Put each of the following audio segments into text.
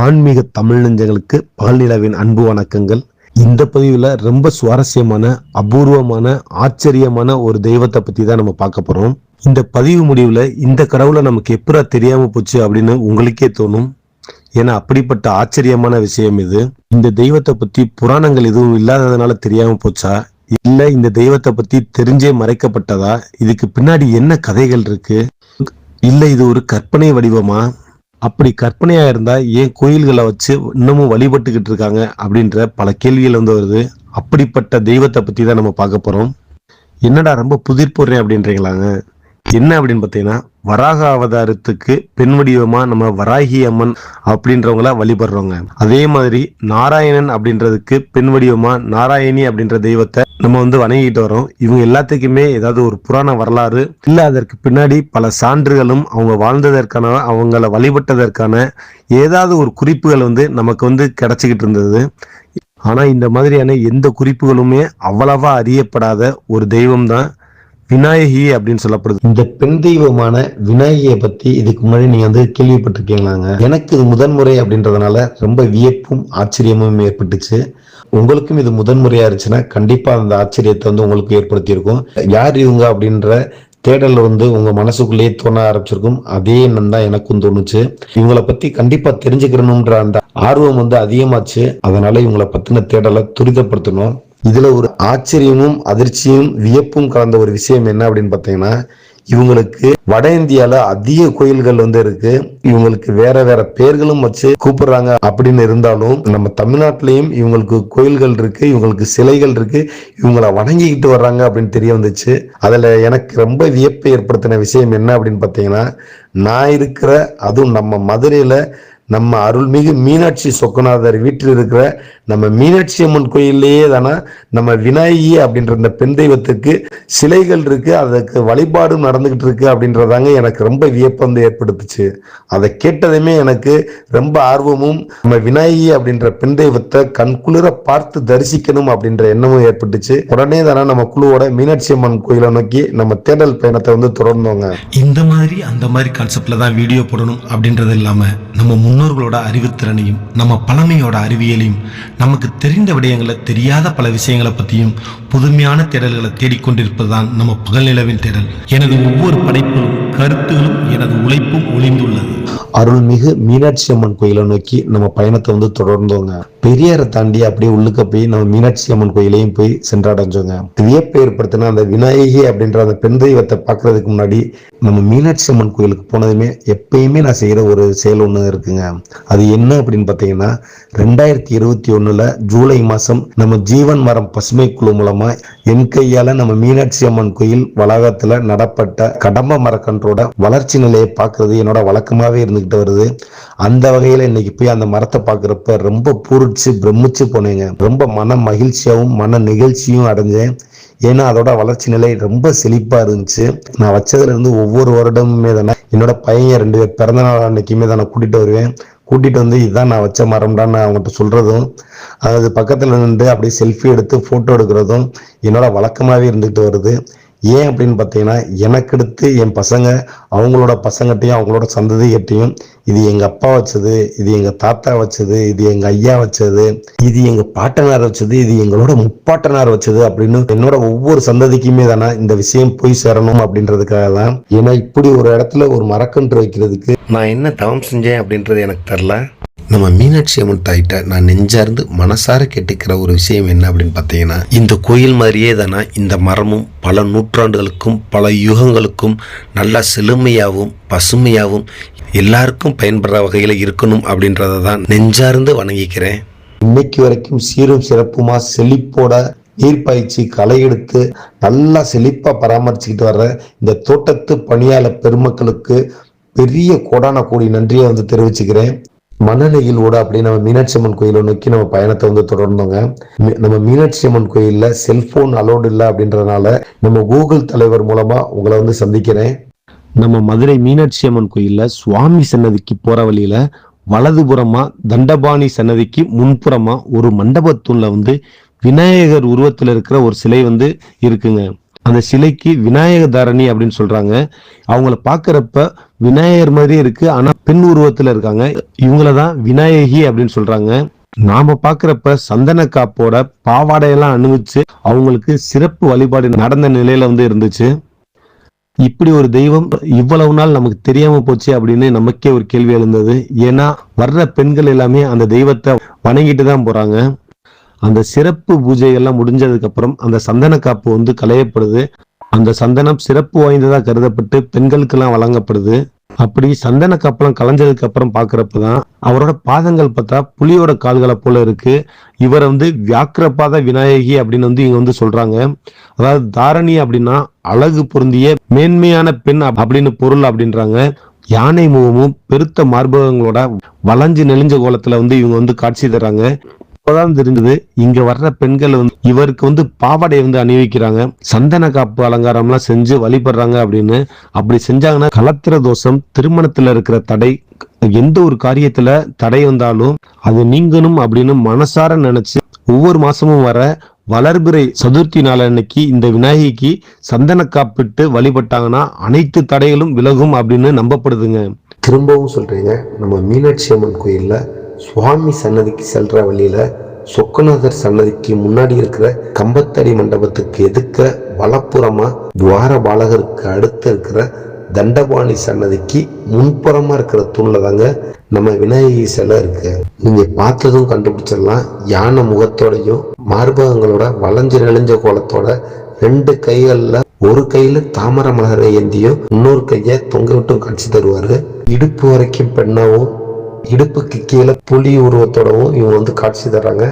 ஆன்மீக தமிழ் நெஞ்சங்களுக்கு பகல் நிலவின் அன்பு வணக்கங்கள். இந்த பதிவில் ரொம்ப சுவாரஸ்யமான அபூர்வமான ஆச்சரியமான ஒரு தெய்வத்தை பத்தி தான் நம்ம பார்க்க போறோம். இந்த பதிவு முடிவுல இந்த கடவுளை நமக்கு எப்படா தெரியாம போச்சு அப்படின்னு உங்களுக்கே தோணும். ஏன்னா அப்படிப்பட்ட ஆச்சரியமான விஷயம் இது. இந்த தெய்வத்தை பத்தி புராணங்கள் எதுவும் இல்லாததுனால தெரியாம போச்சா? இல்ல இந்த தெய்வத்தை பத்தி தெரிஞ்சே மறைக்கப்பட்டதா? இதுக்கு பின்னாடி என்ன கதைகள் இருக்கு? இல்ல இது ஒரு கற்பனை வடிவமா? அப்படி கற்பனையா இருந்தா ஏன் கோயில்களை வச்சு இன்னமும் வழிபட்டுக்கிட்டு இருக்காங்க அப்படின்ற பல கேள்விகள் வந்து வருது. அப்படிப்பட்ட தெய்வத்தை பற்றி தான் நம்ம பார்க்க போறோம். என்னடா ரொம்ப புதிர் போடுறேன் அப்படின்றீங்களாங்க? என்ன அப்படின்னு பார்த்தீங்கன்னா வராக அவதாரத்துக்கு பெண் வடிவமா நம்ம வராகி அம்மன் அப்படின்றவங்கள வழிபடுறோங்க அதே மாதிரி நாராயணன் அப்படின்றதுக்கு பெண் வடிவமா நாராயணி அப்படின்ற தெய்வத்தை நம்ம வந்து வணங்கிட்டு வரோம். இவங்க எல்லாத்துக்குமே ஏதாவது ஒரு புராண வரலாறு இல்ல அதற்கு பின்னாடி பல சான்றுகளும் அவங்க வாழ்ந்ததற்கான அவங்கள வழிபட்டதற்கான ஏதாவது ஒரு குறிப்புகள் வந்து நமக்கு வந்து கிடைச்சிக்கிட்டு இருந்தது. ஆனா இந்த மாதிரியான எந்த குறிப்புகளுமே அவ்வளவா அறியப்படாத ஒரு தெய்வம் தான் விநாயகி அப்படின்னு சொல்லப்படுது. இந்த பெண் தெய்வமான விநாயகியை பத்தி இதுக்கு முன்னாடி நீங்க வந்து கேள்விப்பட்டிருக்கீங்களாங்க. எனக்கு இது முதன்முறை அப்படின்றதுனால ரொம்ப வியப்பும் ஆச்சரியமும் ஏற்பட்டுச்சு. உங்களுக்கும் இது முதன்முறையா இருந்துச்சுன்னா கண்டிப்பா அந்த ஆச்சரியத்தை வந்து உங்களுக்கு ஏற்படுத்தியிருக்கும். யார் இவங்க அப்படின்ற தேடல் வந்து உங்க மனசுக்குள்ளேயே தோண ஆரம்பிச்சிருக்கும். அதே எண்ணம் தான் எனக்கும் தோணுச்சு. இவங்கள பத்தி கண்டிப்பா தெரிஞ்சுக்கணும்ன்ற அந்த ஆர்வம் வந்து அதிகமாச்சு. அதனால இவங்கள பத்தின தேடலை துரிதப்படுத்தணும். இதுல ஒரு ஆச்சரியமும் அதிர்ச்சியும் வியப்பும் கலந்த ஒரு விஷயம் என்ன அப்படின்னு பாத்தீங்கன்னா இவங்களுக்கு வட இந்தியால அதிக கோயில்கள் வந்து இருக்கு. இவங்களுக்கு வேற வேற பேர்களும் வச்சு கூப்பிடுறாங்க அப்படின்னு இருந்தாலும் நம்ம தமிழ்நாட்டிலையும் இவங்களுக்கு கோயில்கள் இருக்கு இவங்களுக்கு சிலைகள் இருக்கு இவங்களை வணங்கிக்கிட்டு வர்றாங்க அப்படின்னு தெரிய வந்துச்சு. அதுல எனக்கு ரொம்ப வியப்பை ஏற்படுத்தின விஷயம் என்ன அப்படின்னு பாத்தீங்கன்னா நான் இருக்கிற அதுவும் நம்ம மதுரையில நம்ம அருள்மிகு மீனாட்சி சொக்கநாதர் வீட்டில் இருக்கிற நம்ம மீனாட்சி அம்மன் கோயில்லையே தானே நம்ம விநாயகி அப்படின்ற இந்த பெண் தெய்வத்துக்கு சிலைகள் இருக்கு அதுக்கு வழிபாடும் நடந்துகிட்டு இருக்கு அப்படின்றதாங்க எனக்கு ரொம்ப வியப்பு வந்து ஏற்படுத்துச்சு. அதை கேட்டதுமே எனக்கு ரொம்ப ஆர்வமும் நம்ம விநாயகி அப்படின்ற பெண் தெய்வத்தை கண்குளிர பார்த்து தரிசிக்கணும் அப்படின்ற எண்ணமும் ஏற்பட்டுச்சு. உடனே தானே நம்ம குழுவோட மீனாட்சி அம்மன் கோயிலை நோக்கி நம்ம தேடல் பயணத்தை வந்து தொடர்ந்தோங்க. இந்த மாதிரி அந்த மாதிரி கான்செப்ட்ல தான் வீடியோ போடணும் அப்படின்றது இல்லாம நம்ம முன்னோர்களோட அறிவுத்திறனையும் நம்ம பழமையோட அறிவியலையும் நமக்கு தெரிந்த விடயங்களை தெரியாத பல விஷயங்களை பற்றியும் புதுமையான தேடல்களை தேடிக்கொண்டிருப்பது தான் நம்ம பகல்நிலவின் தேடல். எனது ஒவ்வொரு படைப்பிலும் கருத்துகளும் எனது உழைப்பும் ஒளிந்துள்ளது. அருள்மிகு மீனாட்சி அம்மன் கோயிலை நோக்கி நம்ம பயணத்தை வந்து தொடர்ந்தோங்க. பெரியாரை தாண்டி அப்படியே உள்ளுக்க போய் நம்ம மீனாட்சி அம்மன் கோயிலையும் போய் சென்றடைஞ்சோங்க. வியப்பை ஏற்படுத்தின அந்த விநாயகி அப்படின்ற அந்த பெண் தெய்வத்தை பார்க்கறதுக்கு முன்னாடி நம்ம மீனாட்சி அம்மன் கோயிலுக்கு போனதுமே எப்பயுமே நான் செய்யற ஒரு செயல் ஒன்று இருக்குங்க. அது என்ன அப்படின்னு பார்த்தீங்கன்னா ரெண்டாயிரத்தி இருபத்தி ஒண்ணுல ஜூலை மாசம் நம்ம ஜீவன் மரம் பசுமை குழு மூலமா என் கையால நம்ம மீனாட்சி அம்மன் கோயில் வளாகத்துல நடப்பட்ட கடம்ப மரக்கன்றோட வளர்ச்சி நிலையை பார்க்கறது என்னோட வழக்கமாவே இருந்துகிட்டு வருது. அந்த வகையில் இன்னைக்கு போய் அந்த மரத்தை பார்க்குறப்ப ரொம்ப பூரிச்சு பிரமிச்சு போனேங்க. ரொம்ப மன மகிழ்ச்சியாவும் மன நிகழ்ச்சியும் அடைஞ்சேன். ஏன்னா அதோட வளர்ச்சி நிலை ரொம்ப செழிப்பாக இருந்துச்சு. நான் வச்சதுல இருந்து ஒவ்வொரு வருடமுமே தானே என்னோட பையன் ரெண்டு பேர் பிறந்த நாள் அன்னைக்குமே தானே கூட்டிட்டு வருவேன். கூட்டிட்டு வந்து இதுதான் நான் வச்ச மரம்டான்னு அவங்ககிட்ட சொல்றதும் அது பக்கத்துல நின்று அப்படியே செல்ஃபி எடுத்து போட்டோ எடுக்கிறதும் என்னோட வழக்கமாவே இருந்துகிட்டு வருது. ஏன் அப்படின்னு பார்த்தீங்கன்னா எனக்கு அடுத்து என் பசங்க அவங்களோட பசங்கட்டையும் அவங்களோட சந்ததிகிட்டையும் இது எங்கள் அப்பா வச்சது இது எங்கள் தாத்தா வச்சது இது எங்கள் ஐயா வச்சது இது எங்கள் பாட்டனார் வச்சது இது எங்களோட முப்பாட்டனார் வச்சது அப்படின்னு என்னோட ஒவ்வொரு சந்ததிக்குமே தானே இந்த விஷயம் போய் சேரணும் அப்படின்றதுக்காக தான். ஏன்னா இப்படி ஒரு இடத்துல ஒரு மரக்கன்று வைக்கிறதுக்கு நான் என்ன தவம் செஞ்சேன் அப்படின்றது எனக்கு தெரில நம்ம மீனாட்சி அம்மன் தாயிட்ட நான் நெஞ்சார்ந்து மனசார கேட்டுக்கிற ஒரு விஷயம் என்ன அப்படின்னு பார்த்தீங்கன்னா இந்த கோயில் மாதிரியே தானே இந்த மரமும் பல நூற்றாண்டுகளுக்கும் பல யுகங்களுக்கும் நல்லா செழுமையாகவும் பசுமையாகவும் எல்லாருக்கும் பயன்படுற வகையில் இருக்கணும் அப்படின்றத தான் நெஞ்சார்ந்து வணங்கிக்கிறேன். இன்னைக்கு வரைக்கும் சீரும் சிறப்புமா செழிப்போட நீர் பாய்ச்சி களை எடுத்து நல்லா செழிப்பாக பராமரிச்சுக்கிட்டு வர்ற இந்த தோட்டத்து பணியாளர் பெருமக்களுக்கு பெரிய கோடான கோடி நன்றியை வந்து தெரிவிச்சுக்கிறேன். மனநெகிழ்வோட அப்படி நம்ம மீனாட்சி அம்மன் கோயிலை நோக்கி நம்ம பயணத்தை வந்து தொடர்ந்தோங்க. மீ- நம்ம மீனாட்சி அம்மன் கோயிலில் செல்போன் அலோடு இல்லை அப்படின்றதுனால நம்ம கூகுள் தலைவர் மூலமா உங்களை வந்து சந்திக்கிறேன். நம்ம மதுரை மீனாட்சி அம்மன் கோயிலில் சுவாமி சன்னதிக்கு போற வழியில வலதுபுறமா தண்டபாணி சன்னதிக்கு முன்புறமா ஒரு மண்டபத்தூண்ல வந்து விநாயகர் உருவத்தில் இருக்கிற ஒரு சிலை வந்து இருக்குங்க. அந்த சிலைக்கு விநாயக தாரணி அப்படின்னு சொல்றாங்க. அவங்கள பாக்குறப்ப விநாயகர் மாதிரி இருக்கு. ஆனா பெண் உருவத்துல இருக்காங்க. இவங்கள தான் விநாயகி அப்படின்னு சொல்றாங்க. நாம பாக்குறப்ப சந்தன காப்போட பாவாடையெல்லாம் அணிவிச்சு அவங்களுக்கு சிறப்பு வழிபாடு நடந்த நிலையில வந்து இருந்துச்சு. இப்படி ஒரு தெய்வம் இவ்வளவு நாள் நமக்கு தெரியாம போச்சு அப்படின்னு நமக்கே ஒரு கேள்வி எழுந்தது. ஏன்னா வர்ற பெண்கள் எல்லாமே அந்த தெய்வத்தை வணங்கிட்டு தான் போறாங்க. அந்த சிறப்பு பூஜை எல்லாம் முடிஞ்சதுக்கு அப்புறம் அந்த சந்தன காப்பு வந்து களையப்படுது. அந்த சந்தனம் சிறப்பு வாய்ந்ததா கருதப்பட்டு பெண்களுக்கெல்லாம் வழங்கப்படுது. அப்படி சந்தன காப்பெல்லாம் கலைஞ்சதுக்கு அப்புறம் பாக்குறப்பதான் அவரோட பாதங்கள் பார்த்தா புலியோட கால்களை போல இருக்கு. இவரை வந்து வியாக்கிரபாத விநாயகி அப்படின்னு வந்து இங்க வந்து சொல்றாங்க. அதாவது தாரணி அப்படின்னா அழகு பொருந்திய மேன்மையான பெண் அப்படின்னு பொருள் அப்படின்றாங்க. யானை முகமும் பெருத்த மார்பகங்களோட வளைஞ்சு நெளிஞ்ச கோலத்துல வந்து இவங்க வந்து காட்சி தர்றாங்க. அப்பதான் தெரிஞ்சது இங்க வர்ற பெண்கள் வந்து இவருக்கு வந்து பாவாடை வந்து அணிவிக்கிறாங்க. சந்தன காப்பு அலங்காரம்லாம் செஞ்சு வழிபடுறாங்க அப்படின்னு. அப்படி செஞ்சாங்கன்னா கலத்திர தோஷம் திருமணத்துல இருக்கிற தடை எந்த ஒரு காரியத்துல தடை வந்தாலும் அது நீங்கணும் அப்படின்னு மனசார நினைச்சு ஒவ்வொரு மாசமும் வர வளர்பிறை சதுர்த்தி நாள் அன்னைக்கு இந்த விநாயகிக்கு சந்தன காப்பிட்டு வழிபட்டாங்கன்னா அனைத்து தடைகளும் விலகும் அப்படின்னு நம்பப்படுதுங்க. திரும்பவும் சொல்றீங்க நம்ம மீனாட்சி அம்மன் கோயில்ல சுவாமி சன்னதிக்கு செல்ற வழியில சொக்கநாதர் சன்னதிக்கு முன்னாடி இருக்கிற கம்பத்தடி மண்டபத்துக்கு எதுக்க வலப்புறமா துவார பாலகருக்கு அடுத்து இருக்கிற தண்டபாணி சன்னதிக்கு முன்புறமா இருக்கிற தூண்ல தாங்க நம்ம விநாயகி சிலை இருக்கு. நீங்க பார்த்ததும் கண்டுபிடிச்சிடலாம். யானை முகத்தோடையும் மார்பகங்களோட வளைஞ்சு நெளிஞ்ச கோலத்தோட ரெண்டு கைகள்ல ஒரு கையில தாமரை மலரை ஏந்தியும் இன்னொரு கைய தொங்க விட்டும் காட்சி தருவாரு. இடுப்பு வரைக்கும் பெண்ணாவும் இடுப்புக்கு கீழே புலி உருவத்தோடவும் இவங்க வந்து காட்சி தர்றாங்க.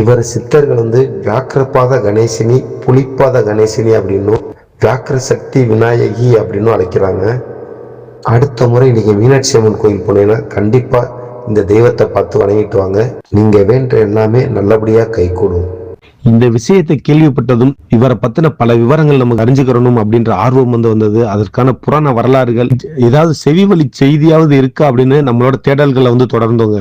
இவர் சித்தர்கள் வந்து வியாக்கிரபாத கணேசினி புலிப்பாத கணேசினி அப்படின்னும் வியாக்கிர சக்தி விநாயகி அப்படின்னும் அழைக்கிறாங்க. அடுத்த முறை நீங்கள் மீனாட்சி அம்மன் கோயில் போனீங்கன்னா கண்டிப்பாக இந்த தெய்வத்தை பார்த்து வணங்கிட்டு வாங்க. நீங்கள் வேண்ட எல்லாமே நல்லபடியாக கைகூடும். இந்த விஷயத்தை கேள்விப்பட்டதும் இவரை பத்தின பல விவரங்கள் நமக்கு அறிஞ்சுக்கிறணும் அப்படின்ற ஆர்வம் வந்து வந்தது. அதற்கான புராண வரலாறுகள் ஏதாவது செவி வழி செய்தியாவது இருக்கா அப்படின்னு நம்மளோட தேடல்களை வந்து தொடர்ந்தோங்க.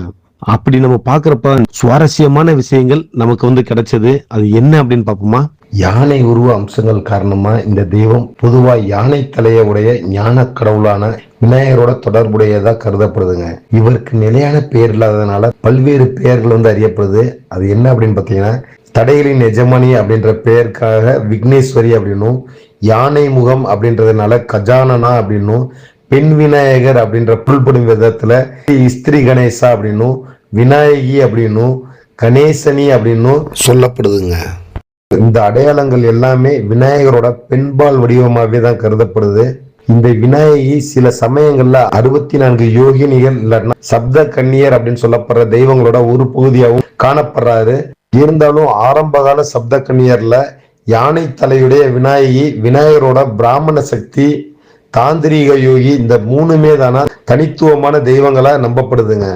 அப்படி நம்ம பாக்குறப்ப சுவாரஸ்யமான விஷயங்கள் நமக்கு வந்து கிடைச்சது. அது என்ன அப்படின்னு பார்ப்போமா? யானை உருவ அம்சங்கள் காரணமா இந்த தெய்வம் பொதுவா யானை தலையை உடைய ஞான கடவுளான விநாயகரோட தொடர்புடையதா கருதப்படுதுங்க. இவருக்கு நிலையான பெயர் இல்லாததுனால பல்வேறு பெயர்கள் வந்து அறியப்படுது. அது என்ன அப்படின்னு பார்த்தீங்கன்னா தடைகளின் எஜமானி அப்படின்ற பெயருக்காக விக்னேஸ்வரி அப்படின்னும் யானை முகம் அப்படின்றதுனால கஜானனா அப்படின்னும் பெண் விநாயகர் அப்படின்ற புல்படும் விதத்துல இஸ்திரி கணேசா அப்படின்னும் விநாயகி அப்படின்னும் கணேசனி அப்படின்னும் சொல்லப்படுதுங்க. இந்த அடையாளங்கள் எல்லாமே விநாயகரோட பெண்பால் வடிவமாகவே தான் கருதப்படுது. இந்த விநாயகி சில சமயங்கள்ல அறுபத்தி நான்கு யோகினிகள் இல்லைன்னா சப்த கன்னியர் அப்படின்னு சொல்லப்படுற தெய்வங்களோட ஒரு பகுதியாகவும் காணப்படுறாரு. இருந்தாலும் ஆரம்பகால சப்த கன்னியர்ல யானை தலையுடைய விநாயகி விநாயகரோட பிராமண சக்தி தாந்திரீக யோகி இந்த மூணுமே தானா தனித்துவமான தெய்வங்களா நம்பப்படுதுங்க.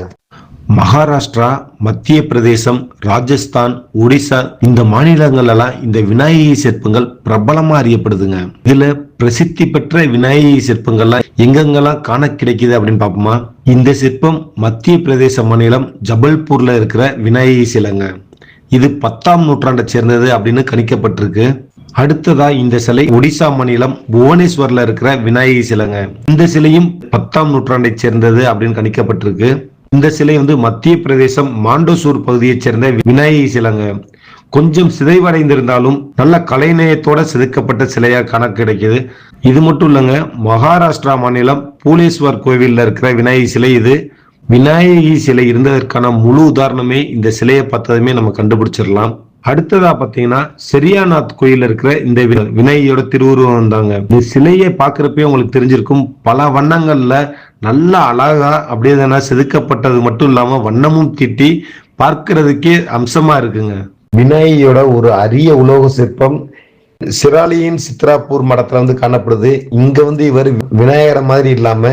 மகாராஷ்டிரா மத்திய பிரதேசம் ராஜஸ்தான் ஒடிசா இந்த மாநிலங்கள் எல்லாம் இந்த விநாயகி சிற்பங்கள் பிரபலமா அறியப்படுதுங்க. இதுல பிரசித்தி பெற்ற விநாயகி சிற்பங்கள்லாம் எங்கெங்கெல்லாம் காண கிடைக்குது அப்படின்னு பார்ப்போமா? இந்த சிற்பம் மத்திய பிரதேச மாநிலம் ஜபல்பூர்ல இருக்கிற விநாயகி சிலைங்க. இது பத்தாம் நூற்றாண்டை சேர்ந்தது அப்படின்னு கணிக்கப்பட்டிருக்கு. அடுத்ததா இந்த சிலை ஒடிசா மாநிலம் புவனேஸ்வர்ல இருக்கிற விநாயகி சிலைங்க. இந்த சிலையும் பத்தாம் நூற்றாண்டை சேர்ந்தது அப்படின்னு கணிக்கப்பட்டிருக்கு. இந்த சிலை வந்து மத்திய பிரதேசம் மாண்டோசூர் பகுதியைச் சேர்ந்த விநாயகி சிலைங்க. கொஞ்சம் சிதைவடைந்திருந்தாலும் நல்ல கலைநயத்தோட செதுக்கப்பட்ட சிலையா காண கிடைக்குது. இது மட்டும் இல்லைங்க மகாராஷ்டிரா மாநிலம் பூலேஸ்வர் கோவில்ல இருக்கிற விநாயகி சிலை இது. விநாயகி சிலை இருந்ததற்கான முழு உதாரணமே இந்த சிலையை பார்த்ததுமே நம்ம கண்டுபிடிச்சிடலாம். அடுத்ததா பாத்தீங்கன்னா செரியாநாத் கோயில் இருக்கிற இந்த விநாயகியோட திருவுருவம் வந்தாங்க இந்த சிலையை பாக்குறப்பே உங்களுக்கு தெரிஞ்சிருக்கும் பல வண்ணங்கள்ல நல்ல அழகா அப்படியே தானே செதுக்கப்பட்டது மட்டும் இல்லாம வண்ணமும் தீட்டி பார்க்கறதுக்கே அம்சமா இருக்குங்க. விநாயகியோட ஒரு அரிய உலோக சிற்பம் சிராலியின் சித்ராப்பூர் மடத்துல வந்து காணப்படுது. இங்க வந்து இவர் விநாயகரை மாதிரி இல்லாம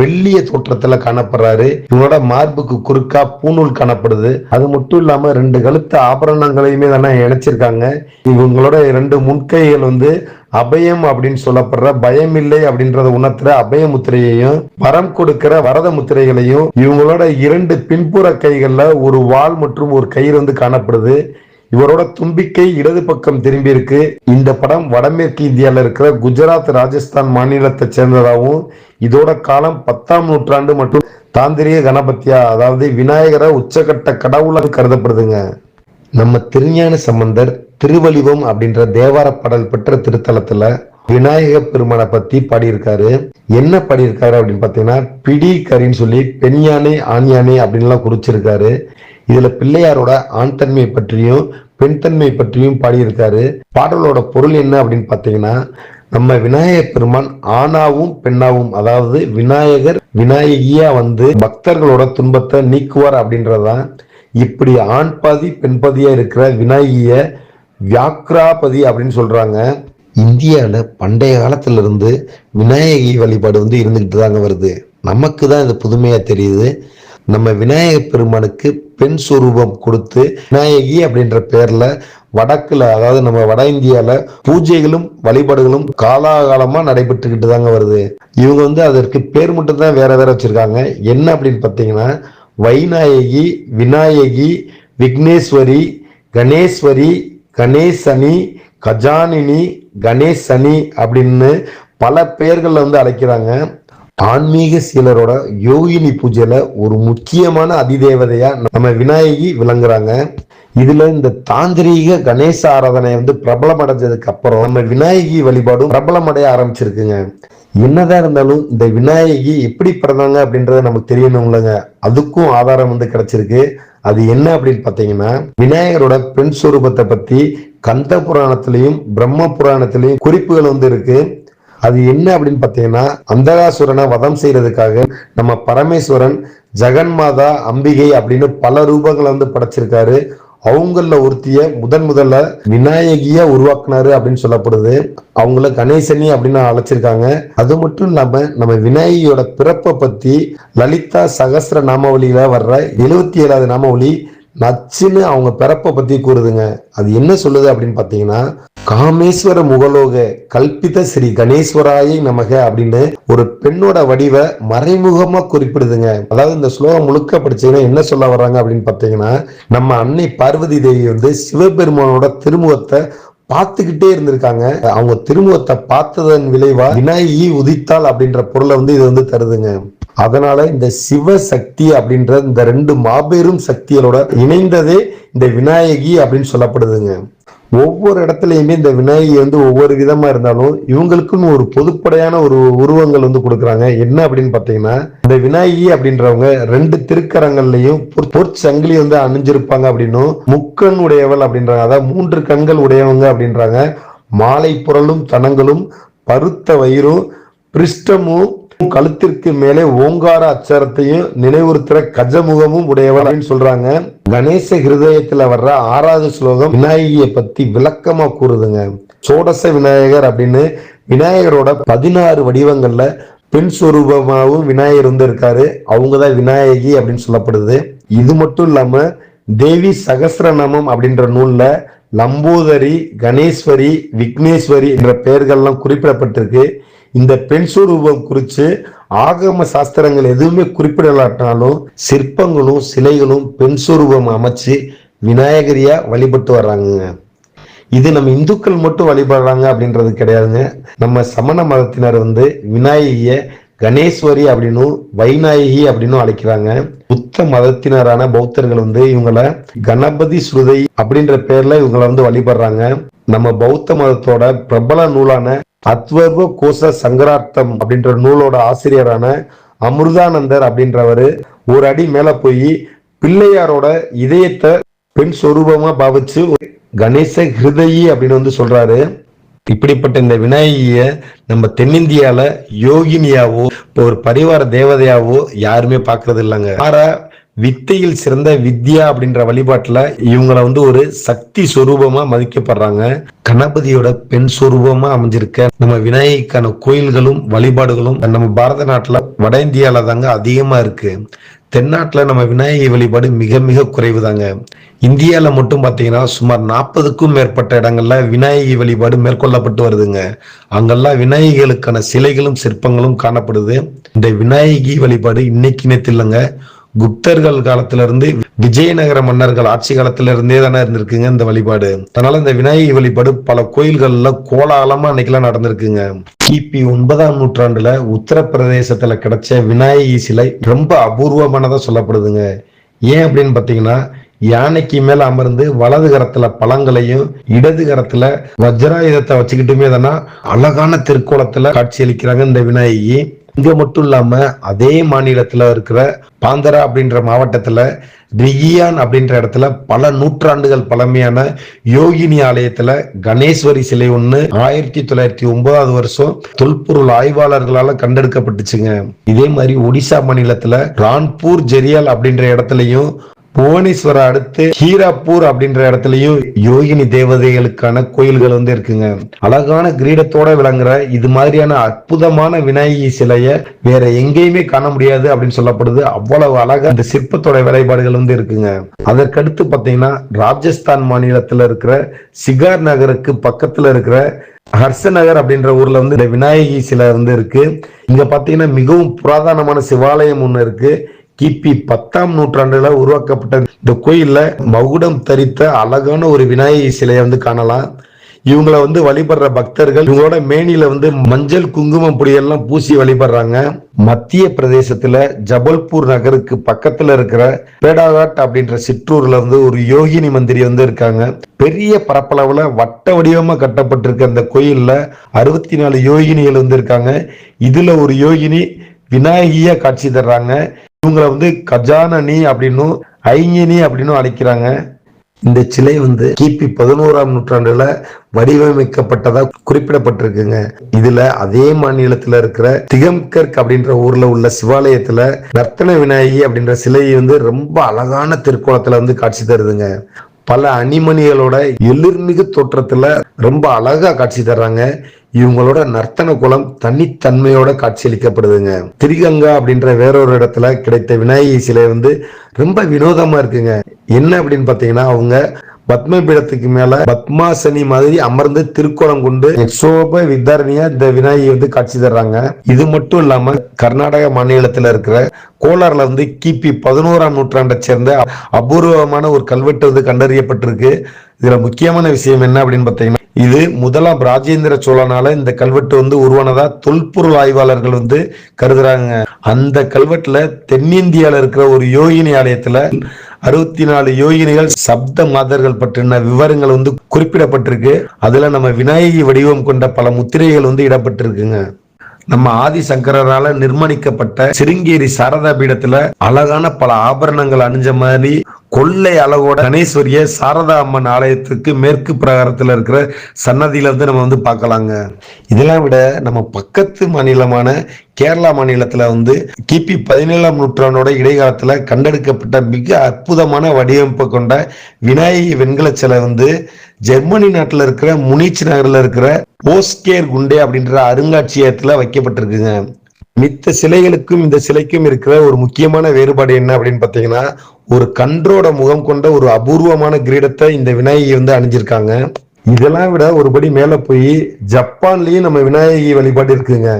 மெல்லிய தோற்றத்துல காணப்படுறாரு. இவரோட மார்புக்கு குறுக்கா பூநூல் காணப்படுது. அது மட்டும் இல்லாம ரெண்டு கழுத்து ஆபரணங்களையுமே தானே இணைச்சிருக்காங்க. இவங்களோட ரெண்டு முன்கைகள் வந்து அபயம் அப்படின்னு சொல்லப்படுற பயம் இல்லை அப்படின்றத உணர்த்துற அபய முத்திரையையும் வரம் கொடுக்கிற வரத முத்திரைகளையும் இவங்களோட இரண்டு பின்புற கைகள்ல ஒரு வாள் மற்றும் ஒரு கயிறு வந்து காணப்படுது. இவரோட தும்பிக்கை இடது பக்கம் திரும்பி இருக்கு இந்த படம் வடமேற்கு இந்தியால இருக்கிற குஜராத் ராஜஸ்தான் மாநிலத்தை சேர்ந்ததாகவும் இதோட காலம் பத்தாம் நூற்றாண்டு மற்றும் தாந்திரிய கணபத்தியா அதாவது விநாயகரை உச்சகட்ட கடவுளாக கருதப்படுதுங்க. நம்ம திருஞான சம்பந்தர் திருவலிவம் அப்படின்ற தேவார பாடல் பெற்ற திருத்தலத்துல விநாயக பெருமானை பத்தி பாடியிருக்காரு. என்ன பாடியிருக்காரு அப்படின்னு பாத்தீங்கன்னா பிடி கரின்னு சொல்லி பெண் யானை ஆண் யானை அப்படின்லாம் குறிச்சிருக்காரு. இதுல பிள்ளையாரோட ஆண் தன்மை பற்றியும் பெண் தன்மை பற்றியும் பாடியிருக்காரு. பாடலோட பொருள் என்ன அப்படின்னு பாத்தீங்கன்னா நம்ம விநாயகர் பெருமான் ஆணாவும் பெண்ணாவும் அதாவது விநாயகர் விநாயகியா வந்து பக்தர்களோட துன்பத்தை நீக்குவார் அப்படின்றதான் இப்படி ஆண் பாதி பெண் பாதியா இருக்கிற விநாயகிய வியாக்ராபதி அப்படின்னு சொல்றாங்க. இந்தியாவில் பண்டைய காலத்திலிருந்து விநாயகி வழிபாடு வந்து இருந்துக்கிட்டு தாங்க வருது. நமக்கு தான் இது புதுமையாக தெரியுது. நம்ம விநாயகர் பெருமானுக்கு பெண் சுரூபம் கொடுத்து விநாயகி அப்படின்ற பேரில் வடக்கில் அதாவது நம்ம வட இந்தியாவில் பூஜைகளும் வழிபாடுகளும் காலாகாலமாக நடைபெற்றுக்கிட்டு தாங்க வருது. இவங்க வந்து அதற்கு பேர் மட்டும் தான் வேற வேற வச்சுருக்காங்க. என்ன அப்படின்னு பார்த்தீங்கன்னா வைநாயகி விநாயகி விக்னேஸ்வரி கணேஸ்வரி கணேசனி கஜானினி கணேஷ் சனி அப்படின்னு பல பெயர்கள்ல வந்து அழைக்கிறாங்க. ஆன்மீக சீலரோட யோகினி பூஜையில ஒரு முக்கியமான அதிதேவதையா நம்ம விநாயகி விளங்குறாங்க. இதுல இந்த தாந்திரீக கணேச ஆராதனை வந்து பிரபலம் அடைஞ்சதுக்கு அப்புறம் நம்ம விநாயகி வழிபாடும் பிரபலம் அடைய ஆரம்பிச்சிருக்குங்க. என்னதான் இருந்தாலும் இந்த விநாயகி எப்படி பிறந்தாங்க அப்படின்றத நமக்கு தெரியணும்லங்க அதுக்கும் ஆதாரம் வந்து கிடைச்சிருக்கு. அது என்ன அப்படின்னு பாத்தீங்கன்னா விநாயகரோட பெண் சுரூபத்தை பத்தி கந்த புராணத்திலையும் பிரம்ம புராணத்திலையும் குறிப்புகள் வந்து இருக்கு அது என்ன அப்படின்னு பார்த்தீங்கன்னா அந்தகாசுரனை வதம் செய்யறதுக்காக நம்ம பரமேஸ்வரன் ஜெகன்மாதா அம்பிகை அப்படின்னு பல ரூபங்களை வந்து படைச்சிருக்காரு. அவங்கள ஒருத்திய முதன் முதல்ல விநாயகியா உருவாக்குனாரு அப்படின்னு சொல்லப்படுது. அவங்கள கணேசனி அப்படின்னு அழைச்சிருக்காங்க. அது மட்டும் இல்லாம நம்ம விநாயகியோட பிறப்பை பத்தி லலிதா சகஸ்ர நாமாவளியில வர்ற எழுபத்தி ஏழாவது நாமாவளி நச்சுன்னு அவங்க பிறப்பை பத்தி கூறுதுங்க. அது என்ன சொல்லுது அப்படின்னு பாத்தீங்கன்னா காமேஸ்வர முகலோக கல்பித ஸ்ரீ கணேஸ்வராயை நமக அப்படின்னு ஒரு பெண்ணோட வடிவ மறைமுகமா குறிப்பிடுதுங்க. அதாவது இந்த ஸ்லோகம் முழுக்க படிச்சீங்கன்னா என்ன சொல்ல வர்றாங்க அப்படின்னு பாத்தீங்கன்னா நம்ம அன்னை பார்வதி தேவி வந்து சிவபெருமானோட திருமுகத்தை பார்த்துக்கிட்டே இருந்திருக்காங்க. அவங்க திருமுகத்தை பார்த்ததன் விளைவா விநாயகி உதித்தாள் அப்படின்ற பொருளை வந்து இது வந்து தருதுங்க. அதனால இந்த சிவ சக்தி அப்படின்ற இந்த ரெண்டு மாபெரும் சக்திகளோட இணைந்ததே இந்த விநாயகி அப்படின்னு சொல்லப்படுதுங்க. ஒவ்வொரு இடத்துலையுமே இந்த விநாயகி வந்து ஒவ்வொரு விதமா இருந்தாலும் இவங்களுக்குன்னு ஒரு பொதுப்படையான ஒரு உருவங்கள் வந்து கொடுக்குறாங்க. என்ன அப்படின்னு பார்த்தீங்கன்னா இந்த விநாயகி அப்படின்றவங்க ரெண்டு திருக்கரங்கள்லையும் பொற்சங்கிலி வந்து அணிஞ்சிருப்பாங்க அப்படின்னும் முக்கண் உடையவள் அப்படின்றாங்க அதாவது மூன்று கண்கள் உடையவங்க அப்படின்றாங்க. மாலை புரளும் தனங்களும் பருத்த வயிறும் பிருஷ்டமும் கழுத்திற்கு மேலே ஓங்கார அச்சரத்தையும் நினைவுறுத்துற கஜமுகமும் உடையவர் அப்படின்னு சொல்றாங்க. கணேச ஹிருதயத்துல வர்ற ஆறாவது ஸ்லோகம் விநாயகியை பத்தி விளக்கமா கூறுதுங்க. சோடச விநாயகர் அப்படின்னு விநாயகரோட பதினாறு வடிவங்கள்ல பெண் சுரூபமாகவும் விநாயகர் வந்து இருக்காரு அவங்கதான் விநாயகி அப்படின்னு சொல்லப்படுது. இது மட்டும் இல்லாம தேவி சகசிரநாமம் அப்படின்ற நூல்ல லம்போதரி கணேஸ்வரி விக்னேஸ்வரி என்ற பெயர்கள்லாம் குறிப்பிடப்பட்டிருக்கு. இந்த பெண் சுரூபம் குறித்து ஆகம சாஸ்திரங்கள் எதுவுமே குறிப்பிடலாட்டாலும் சிற்பங்களும் சிலைகளும் பெண் சுரூபம் அமைச்சு விநாயகரியா வழிபட்டு வர்றாங்க. இது நம்ம இந்துக்கள் மட்டும் வழிபடுறாங்க அப்படின்றது கிடையாதுங்க. நம்ம சமண மதத்தினர் வந்து விநாயகிய கணேஸ்வரி அப்படின்னும் வைநாயகி அப்படின்னும் அழைக்கிறாங்க. புத்த மதத்தினரான பௌத்தர்கள் வந்து இவங்கள கணபதி ஸ்ருதை அப்படின்ற பேர்ல இவங்களை வந்து வழிபடுறாங்க. நம்ம பௌத்த மதத்தோட பிரபல நூலான அத்வர்வ கோச சங்கரார்த்தம் அப்படின்ற நூலோட ஆசிரியரான அமிர்தானந்தர் அப்படின்றவர் ஒரு அடி மேல போய் பிள்ளையாரோட இதயத்தை பெண் சொரூபமா பாவிச்சு கணேச ஹிருதயி அப்படின்னு வந்து சொல்றாரு. இப்படிப்பட்ட இந்த விநாயகிய நம்ம தென்னிந்தியால யோகினியாவோ இப்போ ஒரு பரிவார தேவதையாவோ யாருமே பாக்குறது இல்லைங்க. மாறா வித்தையில் சிறந்த வித்யா அப்படின்ற வழிபாட்டுல இவங்களை வந்து ஒரு சக்தி சொரூபமா மதிக்கப்படுறாங்க. கணபதியோட பெண் சொரூபமா அமைஞ்சிருக்க நம்ம விநாயகிக்கான கோயில்களும் வழிபாடுகளும் நம்ம பாரத நாட்டுல வட இந்தியால தாங்க அதிகமா இருக்கு. தென்னாட்டுல நம்ம விநாயகி வழிபாடு மிக மிக குறைவுதாங்க. இந்தியால மட்டும் பாத்தீங்கன்னா சுமார் நாற்பதுக்கும் மேற்பட்ட இடங்கள்ல விநாயகி வழிபாடு மேற்கொள்ளப்பட்டு வருதுங்க. அங்கெல்லாம் விநாயகிகளுக்கான சிலைகளும் சிற்பங்களும் காணப்படுது. இந்த விநாயகி வழிபாடு இன்னைக்கு நேத்து இல்லைங்க. குப்தர்கள் காலத்திலிருந்து விஜயநகர மன்னர்கள் ஆட்சி காலத்திலிருந்தே தானே இருந்திருக்குங்க இந்த வழிபாடு. அதனால இந்த விநாயகி வழிபாடு பல கோயில்கள்ல கோலாலமா அன்னைக்கெல்லாம் நடந்திருக்குங்க. கிபி ஒன்பதாம் நூற்றாண்டுல உத்தரப்பிரதேசத்துல கிடைச்ச விநாயகி சிலை ரொம்ப அபூர்வமானதா சொல்லப்படுதுங்க. ஏன் அப்படின்னு பாத்தீங்கன்னா யானைக்கு மேல அமர்ந்து வலது கரத்துல பழங்களையும் இடது கரத்துல வஜ்ராயுதத்தை வச்சுக்கிட்டுமே தானே அழகான திருக்கோலத்துல காட்சியளிக்கிறாங்க இந்த விநாயகி. இங்க மட்டும் இல்லாம அதே மாநிலத்துல இருக்கிற பாந்தரா அப்படின்ற மாவட்டத்துல ரிகியான் அப்படின்ற இடத்துல பல நூற்றாண்டுகள் பழமையான யோகினி ஆலயத்துல கணேஸ்வரி சிலை ஒண்ணு ஆயிரத்தி தொள்ளாயிரத்தி ஒன்பதாவது வருஷம் தொல்பொருள் ஆய்வாளர்களால கண்டெடுக்கப்பட்டுச்சுங்க. இதே மாதிரி ஒடிசா மாநிலத்துல ரான்பூர் ஜெரியால் அப்படின்ற இடத்துலயும் புவனேஸ்வரம் அடுத்து ஹீராப்பூர் அப்படின்ற இடத்துலயும் யோகினி தேவதைகளுக்கான கோயில்கள் வந்து இருக்குங்க. அழகான கிரீடத்தோட விளங்குற இது மாதிரியான அற்புதமான விநாயகி சிலைய வேற எங்கேயுமே காண முடியாது அப்படின்னு சொல்லப்படுது. அவ்வளவு அழகா இந்த சிற்பத்தோட வேலைப்பாடுகள் வந்து இருக்குங்க. அதற்கடுத்து பாத்தீங்கன்னா ராஜஸ்தான் மாநிலத்துல இருக்கிற சிகார் நகருக்கு பக்கத்துல இருக்கிற ஹர்ஷநகர் அப்படின்ற ஊர்ல வந்து இந்த விநாயகி சிலை வந்து இருக்கு. இங்க பாத்தீங்கன்னா மிகவும் புராதனமான சிவாலயம் ஒண்ணு இருக்கு. கிபி பத்தாம் நூற்றாண்டுல உருவாக்கப்பட்ட இந்த கோயில்ல மகுடம் தரித்த அழகான ஒரு விநாயகி சிலையை வந்து காணலாம். இவங்கள வந்து வழிபடுற பக்தர்கள் இவங்களோட மேனில வந்து மஞ்சள் குங்குமம் பொடியெல்லாம் பூசி வழிபடுறாங்க. மத்திய பிரதேசத்துல ஜபல்பூர் நகருக்கு பக்கத்துல இருக்கிற பேடாகாட் அப்படின்ற சிற்றூர்ல வந்து ஒரு யோகினி மந்திரி வந்து இருக்காங்க. பெரிய பரப்பளவுல வட்ட வடிவமா கட்டப்பட்டிருக்க அந்த கோயில்ல அறுபத்தி நாலு யோகினிகள் வந்து இருக்காங்க. இதுல ஒரு யோகினி விநாயகியா காட்சி தர்றாங்க. இவங்களை வந்து கஜானனி அப்படின்னும் ஐங்கினி அப்படின்னும் அழைக்கிறாங்க. இந்த சிலை வந்து கிபி பதினோராம் நூற்றாண்டுல வடிவமைக்கப்பட்டதா குறிப்பிடப்பட்டிருக்குங்க. இதுல அதே மாநிலத்துல இருக்கிற திகம்கர்க் அப்படின்ற ஊர்ல உள்ள சிவாலயத்துல நர்த்தன விநாயகி அப்படின்ற சிலை வந்து ரொம்ப அழகான திருக்கோலத்துல வந்து காட்சி தருதுங்க. பல அணிமணிகளோட எழிர்மிகு தோற்றத்துல ரொம்ப அழகா காட்சி தர்றாங்க. இவங்களோட நர்த்தன குலம் தனித்தன்மையோட காட்சியளிக்கப்படுதுங்க. திரிகங்கா அப்படின்ற வேறொரு இடத்துல கிடைத்த விநாயகி சிலை வந்து ரொம்ப வினோதமா இருக்குங்க. என்ன அப்படின்னு பாத்தீங்கன்னா அவங்க பத்மபீடத்துக்கு மேல பத்மாசனி மாதிரி அமர்ந்து திருக்கோலம் கொண்டு சோப வித்தாரணியா இந்த விநாயகி வந்து காட்சி தர்றாங்க. இது மட்டும் இல்லாம கர்நாடக மாநிலத்துல இருக்கிற கோலார்ல வந்து கிபி பதினோராம் நூற்றாண்டை சேர்ந்த அபூர்வமான ஒரு கல்வெட்டு வந்து கண்டறியப்பட்டிருக்கு. இதுல முக்கியமான விஷயம் என்ன அப்படின்னு பாத்தீங்கன்னா இது முதலாம் ராஜேந்திர சோழனால இந்த கல்வெட்டு வந்து உருவானதா தொல்பொருள் ஆய்வாளர்கள் வந்து கருதுறாங்க. அந்த கல்வெட்டுல தென்னிந்தியால இருக்கிற ஒரு யோகினி ஆலயத்துல அறுபத்தி நாலு யோகினிகள் சப்த மாதர்கள் பற்றின விவரங்கள் வந்து குறிப்பிடப்பட்டிருக்கு. அதுல நம்ம விநாயகி வடிவம் கொண்ட பல முத்திரைகள் வந்து இடப்பட்டிருக்குங்க நம்ம ஆதிசங்கரால நிர்மாணிக்கப்பட்ட சிருங்கேரி சாரதா பீடத்துல அழகான பல ஆபரணங்கள் அணிஞ்ச மாதிரி கொள்ளை அழகோட கணேஸ்வரிய சாரதா அம்மன் ஆலயத்துக்கு மேற்கு பிரகாரத்துல இருக்கிற சன்னதியில வந்து நம்ம வந்து பார்க்கலாங்க. இதெல்லாம் விட நம்ம பக்கத்து மாநிலமான கேரளா மாநிலத்துல வந்து கிபி பதினேழாம் நூற்றாண்டோட இடைக்காலத்துல கண்டெடுக்கப்பட்ட மிக அற்புதமான வடிவமைப்பு கொண்ட விநாயகி வெண்கல சிலை வந்து ஜெர்மனி நாட்டில் இருக்கிற முனிச் நகர்ல இருக்கிற போஸ்கேர் குண்டே அப்படின்ற அருங்காட்சியகத்துல வைக்கப்பட்டிருக்குங்க. மித்த சிலைகளுக்கும் இந்த சிலைக்கும் இருக்கிற ஒரு முக்கியமான வேறுபாடு என்ன அப்படின்னு பார்த்தீங்கன்னா ஒரு கன்றோட முகம் கொண்ட ஒரு அபூர்வமான கிரீடத்தை இந்த விநாயகி வந்து அணிஞ்சிருக்காங்க. இதெல்லாம் விட ஒருபடி மேல போய் ஜப்பான்லயும் நம்ம விநாயகி வழிபாடு இருக்குங்க.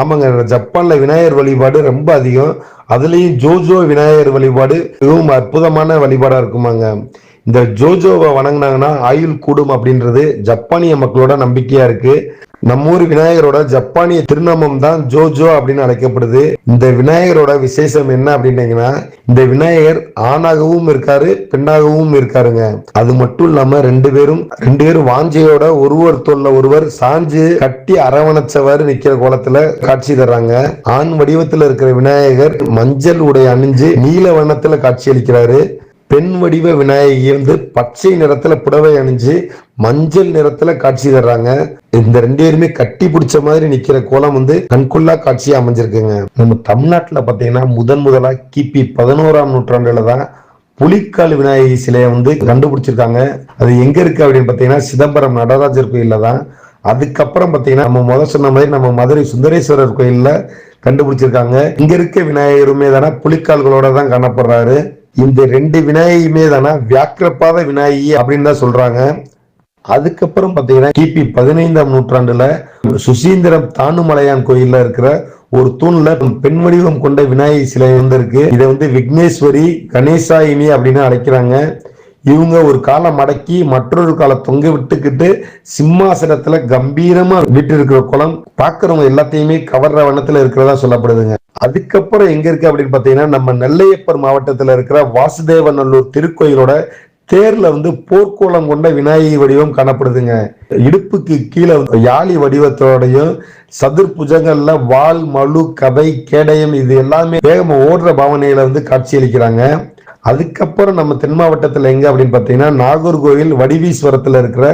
ஆமாங்க ஜப்பான்ல விநாயகர் வழிபாடு ரொம்ப அதிகம். அதுலயும் ஜோஜோ விநாயகர் வழிபாடு மிகவும் அற்புதமான வழிபாடா இருக்குமாங்க. இந்த ஜோஜோவை வணங்கினாங்கன்னா ஆயுள் கூடும் அப்படின்றது ஜப்பானிய மக்களோட நம்பிக்கையா இருக்கு. நம்ம ஊர் விநாயகரோட ஜப்பானிய திருநாமம் தான் ஜோஜோ அப்படின்னு அழைக்கப்படுது. இந்த விநாயகரோட விசேஷம் என்ன அப்படின்னீங்கன்னா இந்த விநாயகர் ஆணாகவும் இருக்காரு பெண்ணாகவும் இருக்காருங்க. அது மட்டும் இல்லாம ரெண்டு பேரும் ரெண்டு பேரும் வாஞ்சையோட ஒருவர் தொல்ல ஒருவர் சாஞ்சு கட்டி அரவணைச்சவர் நிக்கிற கோலத்துல காட்சி தர்றாங்க. ஆண் வடிவத்துல இருக்கிற விநாயகர் மஞ்சள் உடை அணிஞ்சு நீல வண்ணத்துல காட்சி அளிக்கிறாரு. பெண் வடிவ விநாயகி வந்து பச்சை நிறத்துல புடவை அணிஞ்சு மஞ்சள் நிறத்துல காட்சி தர்றாங்க. இந்த ரெண்டு பேருமே கட்டி பிடிச்ச மாதிரி நிக்கிற கோலம் வந்து கண்கொள்ளா காட்சியா அமைஞ்சிருக்குங்க. நம்ம தமிழ்நாட்டுல பாத்தீங்கன்னா முதன் முதலா கிபி பதினோராம் நூற்றாண்டுல தான் புலிக்கால் விநாயகி சிலையை வந்து கண்டுபிடிச்சிருக்காங்க. அது எங்க இருக்கு அப்படின்னு பாத்தீங்கன்னா சிதம்பரம் நடராஜர் கோயில்ல தான். அதுக்கப்புறம் பாத்தீங்கன்னா நம்ம முதல் சொன்ன மாதிரி நம்ம மதுரை சுந்தரேஸ்வரர் கோயில்ல கண்டுபிடிச்சிருக்காங்க. இங்க இருக்க விநாயகருமே தானே புலிக்கால்களோட தான் காணப்படுறாரு. இந்த ரெண்டு விநாயகியுமே தானே வியாக்கிரப்பாத விநாயகி அப்படின்னு தான் சொல்றாங்க. அதுக்கப்புறம் பார்த்தீங்கன்னா கிபி பதினைந்தாம் நூற்றாண்டுல சுசீந்திரம் தானுமலையான் கோயில்ல இருக்கிற ஒரு தூண்ல பெண் வடிவம் கொண்ட விநாயகர் சிலை வந்து இருக்கு. இதை வந்து விக்னேஸ்வரி கணேசாயினி அப்படின்னு அழைக்கிறாங்க. இவங்க ஒரு காலை மடக்கி மற்றொரு காலை தொங்க விட்டுக்கிட்டு சிம்மாசனத்துல கம்பீரமா விட்டு இருக்கிற குளம். பாக்குறவங்க எல்லாத்தையுமே கவர்ற வண்ணத்துல இருக்கிறதா சொல்லப்படுதுங்க. அதுக்கப்புறம் எங்க இருக்கு அப்படின்னு பாத்தீங்கன்னா நம்ம நெல்லையப்பர் மாவட்டத்துல இருக்கிற வாசுதேவநல்லூர் திருக்கோயிலோட தேர்ல வந்து போர்க்கோளம் கொண்ட விநாயகி வடிவம் காணப்படுதுங்க. இடுப்புக்கு கீழே யாழி வடிவத்தோடையும் சதுர்புஜங்கள்ல வால் மழு கதை கேடயம் இது எல்லாமே வேகமா ஓடுற பாவனையில வந்து காட்சியளிக்கிறாங்க. அதுக்கப்புறம் நம்ம தென் மாவட்டத்தில் எங்க அப்படின்னு பாத்தீங்கன்னா நாகர்கோவில் வடிவீஸ்வரத்தில் இருக்கிற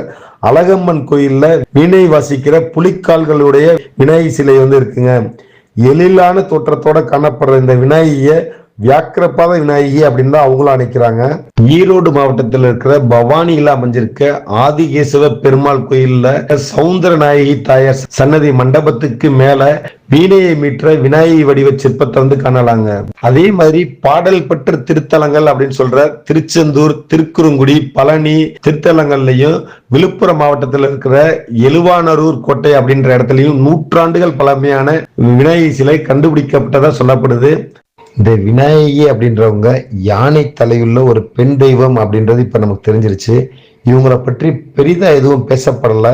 அழகம்மன் கோயில்ல வீணை வாசிக்கிற புலிக்கால்களுடைய விநாயகி சிலை வந்து இருக்குங்க. எழிலான தோற்றத்தோட காணப்படுற இந்த விநாயகியை வியாக்கிரபாத விநாயகி அப்படின்னு தான் அவங்களும் அழைக்கிறாங்க. ஈரோடு மாவட்டத்தில் இருக்கிற பவானியில் அமைஞ்சிருக்க ஆதிகேசவ பெருமாள் கோயில்ல சவுந்தர நாயகி தாயார் சன்னதி மண்டபத்துக்கு மேல வீணையை மீற்ற விநாயகி வடிவ சிற்பத்தை வந்து காணலாங்க. அதே மாதிரி பாடல் பெற்ற திருத்தலங்கள் அப்படின்னு சொல்ற திருச்செந்தூர் திருக்குறுங்குடி பழனி திருத்தலங்கள்லயும் விழுப்புரம் மாவட்டத்தில் இருக்கிற எழுவானரூர் கோட்டை அப்படின்ற இடத்துலயும் நூற்றாண்டுகள் பழமையான விநாயகி சிலை கண்டுபிடிக்கப்பட்டதா சொல்லப்படுது. இந்த விநாயகி அப்படின்றவங்க யானை தலையுள்ள ஒரு பெண் தெய்வம் அப்படின்றது இப்ப நமக்கு தெரிஞ்சிருச்சு. இவங்கள பற்றி பெரிதா எதுவும் பேசப்படல.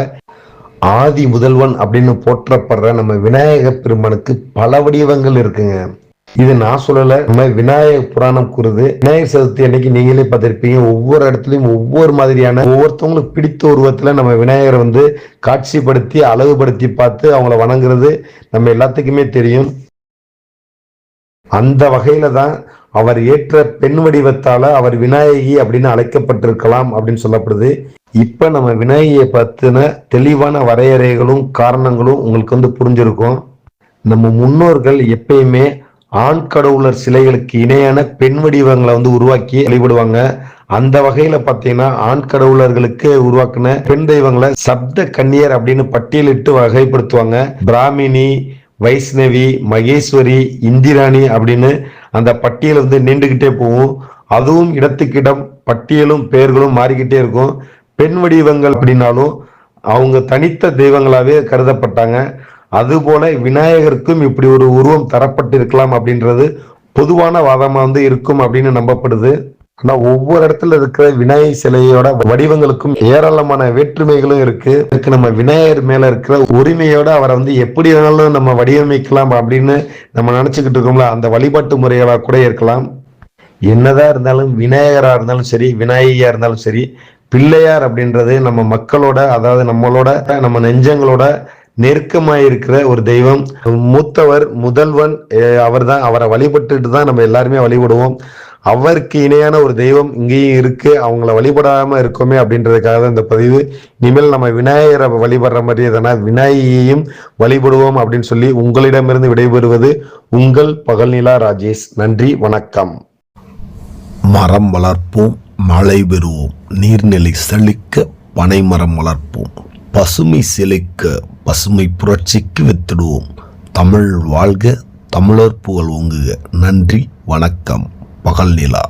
ஆதி முதல்வன் அப்படின்னு போற்றப்படுற நம்ம விநாயக பெருமானுக்கு பல வடிவங்கள் இருக்குங்க. இது நான் சொல்லல நம்ம விநாயக புராணம் கூறுது. விநாயகர் சதுர்த்தி அன்னைக்கு நீங்களே பார்த்திருப்பீங்க. ஒவ்வொரு இடத்துலையும் ஒவ்வொரு மாதிரியான ஒவ்வொருத்தவங்களுக்கு பிடித்த உருவத்துல நம்ம விநாயகரை வந்து காட்சிப்படுத்தி அழகுபடுத்தி பார்த்து அவங்கள வணங்குறது நம்ம எல்லாத்துக்குமே தெரியும். அந்த வகையில தான் அவர் ஏற்ற பெண் வடிவத்தால அவர் விநாயகி அப்படின்னு அழைக்கப்பட்டிருக்கலாம் அப்படின்னு சொல்லப்படுது. இப்ப நம்ம விநாயகியை பத்தின தெளிவான வரையறைகளும் காரணங்களும் உங்களுக்கு வந்து புரிஞ்சிருக்கும். நம்ம முன்னோர்கள் எப்பயுமே ஆண் கடவுளர் சிலைகளுக்கு இணையான பெண் வடிவங்களை வந்து உருவாக்கி வழிபடுவாங்க. அந்த வகையில பாத்தீங்கன்னா ஆண் கடவுளர்களுக்கு உருவாக்குன பெண் தெய்வங்களை சப்த கன்னியர் அப்படின்னு பட்டியலிட்டு வகைப்படுத்துவாங்க. பிராமினி வைஷ்ணவி மகேஸ்வரி இந்திராணி அப்படின்னு அந்த பட்டியல் வந்து நீண்டுகிட்டே போகும். அதுவும் இடத்துக்கு இடம் பட்டியலும் பெயர்களும் மாறிக்கிட்டே இருக்கும். பெண் வடிவங்கள் அப்படின்னாலும் அவங்க தனித்த தெய்வங்களாவே கருதப்பட்டாங்க. அதுபோல விநாயகருக்கும் இப்படி ஒரு உருவம் தரப்பட்டிருக்கலாம் அப்படின்றது பொதுவான வாதமாக வந்து இருக்கும் அப்படின்னு நம்பப்படுது. ஆனா ஒவ்வொரு இடத்துல இருக்கிற விநாயகர் சிலையோட வடிவங்களுக்கும் ஏராளமான வேற்றுமைகளும் இருக்கு. இதுக்கு நம்ம விநாயகர் மேல இருக்கிற உரிமையோட அவரை வந்து எப்படி வேணாலும் நம்ம வடிவமைக்கலாம் அப்படின்னு நம்ம நினைச்சுக்கிட்டு இருக்கோம்ல அந்த வழிபாட்டு முறைகளா கூட இருக்கலாம். என்னதான் இருந்தாலும் விநாயகரா இருந்தாலும் சரி விநாயகியா இருந்தாலும் சரி பிள்ளையார் அப்படின்றது நம்ம மக்களோட அதாவது நம்மளோட நம்ம நெஞ்சங்களோட நெருக்கமாயிருக்கிற ஒரு தெய்வம். மூத்தவர் முதல்வன் அவர் தான் அவரை வழிபட்டுட்டு தான் நம்ம எல்லாருமே வழிபடுவோம். அவருக்கு இணையான ஒரு தெய்வம் இங்கேயும் இருக்கு. அவங்கள வழிபடாம இருக்கோமே அப்படின்றதுக்காக தான் இந்த பதிவு. இனிமேல் நம்ம விநாயகரை வழிபடுற மாதிரி எதனா விநாயகியையும் வழிபடுவோம் அப்படின்னு சொல்லி உங்களிடமிருந்து விடைபெறுவது உங்கள் பகல்நிலா ராஜேஷ். நன்றி வணக்கம். மரம் வளர்ப்போம் மழை பெறுவோம். நீர்நிலை செழிக்க பனைமரம் வளர்ப்போம். பசுமை செழிக்க பசுமை புரட்சிக்கு வித்திடுவோம். தமிழ் வாழ்க தமிழர் புகழ் ஓங்குக. நன்றி வணக்கம். பகல் நிலா